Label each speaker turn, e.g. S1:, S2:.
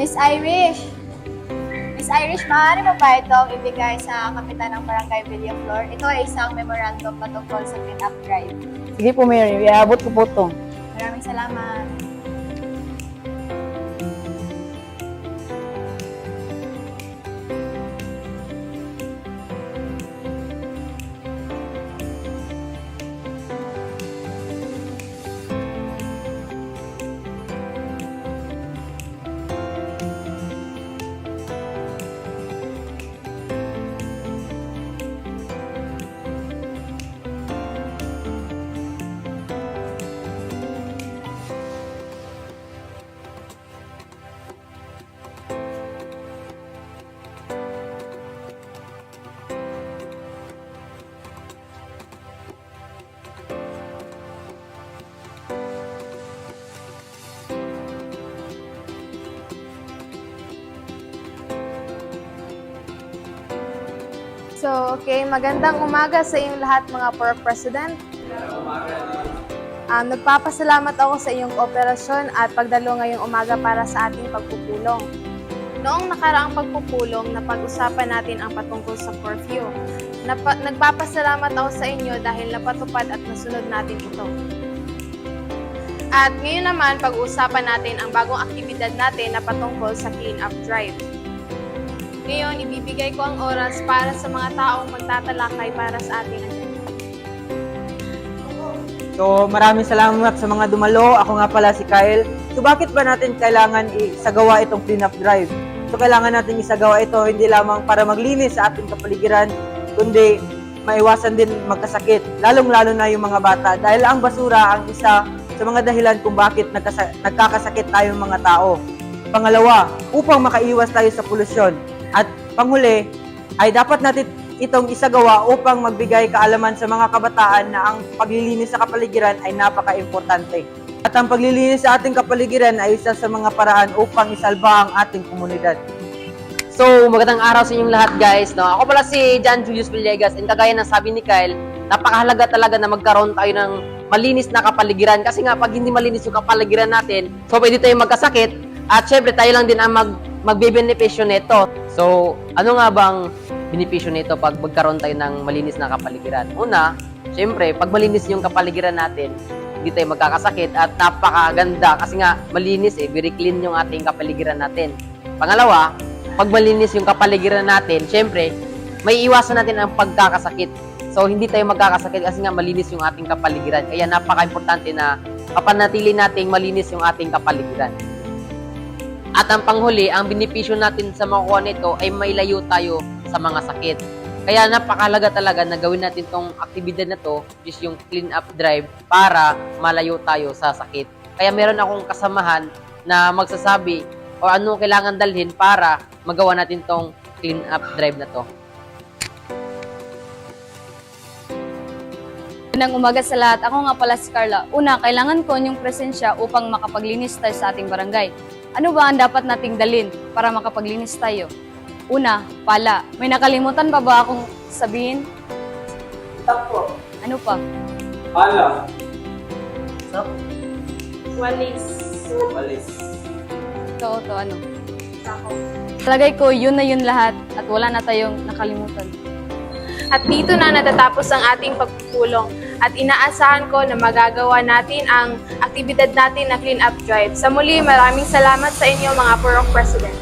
S1: Miss Irish! Miss Irish, maaari mo ba itong ibigay sa kapitan ng Barangay Villaflor? Ito ay isang memorandum patungkol sa clean up drive.
S2: Sige po, Mayor. Iabot ko po ito.
S1: Maraming salamat. So, okay, magandang umaga sa inyong lahat mga Port President. Um, nagpapasalamat ako sa iyong kooperasyon at pagdalo ngayong umaga para sa ating pagpupulong. Noong nakaraang pagpupulong, napag-usapan natin ang patungkol sa curfew. Napa- nagpapasalamat ako sa inyo dahil napatupad at nasunod natin ito. At ngayon naman, pag-uusapan natin ang bagong aktibidad natin na patungkol sa clean up drive. Ngayon, ibibigay ko ang oras para sa mga taong magtatalakay para sa ating.
S3: So maraming salamat sa mga dumalo. Ako nga pala si Kyle. So bakit ba natin kailangan isagawa itong cleanup drive? So kailangan natin isagawa ito hindi lamang para maglinis sa ating kapaligiran, kundi maiwasan din magkasakit, lalong-lalo na yung mga bata. Dahil ang basura ang isa sa mga dahilan kung bakit nagkakasakit tayong mga tao. Pangalawa, upang makaiwas tayo sa polusyon. At panghuli, ay dapat natin itong isagawa upang magbigay kaalaman sa mga kabataan na ang paglilinis sa kapaligiran ay napaka-importante. At ang paglilinis sa ating kapaligiran ay isa sa mga paraan upang isalba ang ating komunidad.
S4: So, magandang araw sa inyong lahat guys. No? Ako pala si John Julius Villegas and kagaya ng sabi ni Kyle, napakahalaga talaga na magkaroon tayo ng malinis na kapaligiran kasi nga pag hindi malinis yung kapaligiran natin, so pwede tayo magkasakit at syempre tayo lang din ang mag magbebenepisyo nito. So, ano nga bang benepisyo nito pag magkaroon tayo ng malinis na kapaligiran? Una, syempre, pag malinis yung kapaligiran natin, hindi tayo magkakasakit at napakaganda kasi nga malinis eh, very clean yung ating kapaligiran natin. Pangalawa, pag malinis yung kapaligiran natin, syempre, may iwasan natin ang pagkakasakit. So, hindi tayo magkakasakit kasi nga malinis yung ating kapaligiran. Kaya napaka-importante na kapanatili nating malinis yung ating kapaligiran. At ang panghuli, ang benepisyo natin sa makuha nito ay mailayo tayo sa mga sakit. Kaya napakalaga talaga na gawin natin tong aktibidad na to, which is yung clean up drive, para malayo tayo sa sakit. Kaya meron akong kasamahan na magsasabi o ano kailangan dalhin para magawa natin tong clean up drive na to.
S5: Unang umaga sa lahat, ako nga pala si Carla. Una, kailangan ko yung presensya upang makapaglinis tayo sa ating barangay. Ano ba ang dapat nating dalin para makapaglinis tayo? Una, pala. May nakalimutan pa ba akong sabihin?
S3: Tapo.
S5: Ano pa?
S3: Pala.
S1: Walis.
S3: Walis.
S5: Ito, ito, ano? Talagay ko, yun na yun lahat at wala na tayong nakalimutan.
S1: At dito na natatapos ang ating pagpupulong at inaasahan ko na magagawa natin ang aktibidad natin na clean up drive. Sa muli, maraming salamat sa inyo mga Purok President.